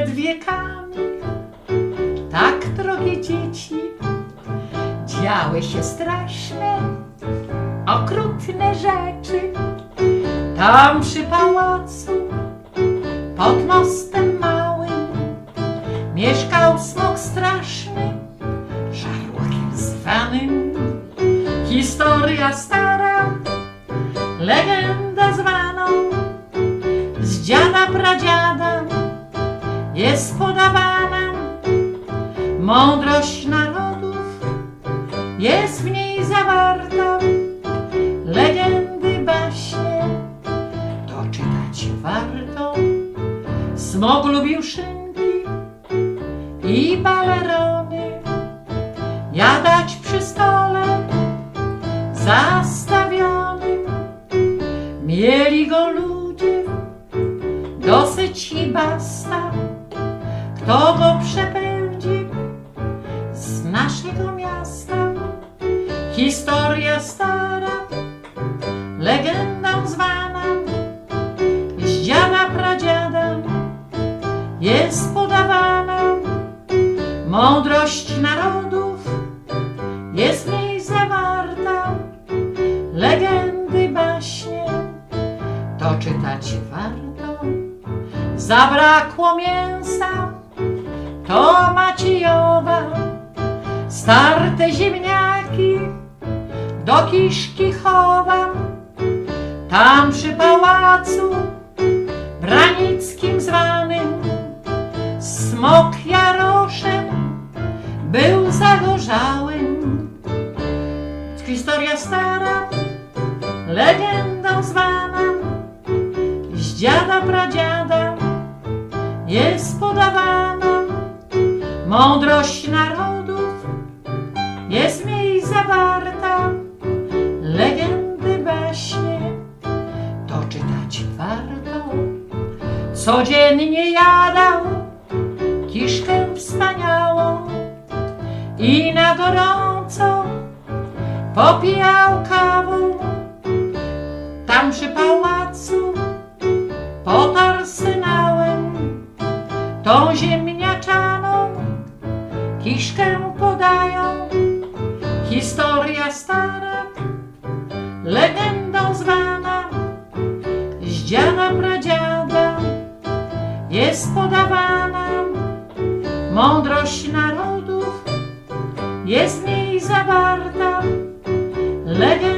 wiekami. Tak, drogie dzieci, działy się straszne, okrutne rzeczy. Tam przy pałacu, pod mostem małym, mieszkał smok straszny, żarłokiem zwanym. Historia stara, legenda zwaną, z dziada pradziada jest podawana. Mądrość narodów jest w niej zawarta, legendy, baśnie, to czytać warto. Smog lubił szynki i balerony, jadać przy stole zastawionym. Mieli go ludzie dosyć i basta, kto go przepędzi z naszego miasta. Historia stara, legendą zwana, z dziada pradziada jest podawana. Mądrość narodów jest w niej zawarta, legendy, baśnie, to czytać warto. Zabrakło mięsa, to Maciejowa, starte ziemniaki do kiszki chowam. Tam przy pałacu branickim zwanym smok Jaroszem był zagorzałym. Historia stara, legendą zwana, z dziada pradziada jest podawana. Mądrość narodów jest w niej zawarta, legendy, baśnie, to czytać warto. Codziennie jadał kiszkę wspaniałą i na gorąco popijał kawą. Tam przy pałacu pod arsenałem tą ziemniaczaną kiszkę podają. Historia stara, legendą zwana, z dziada pradziada jest podawana. Mądrość narodów jest w niej zawarta, legendy,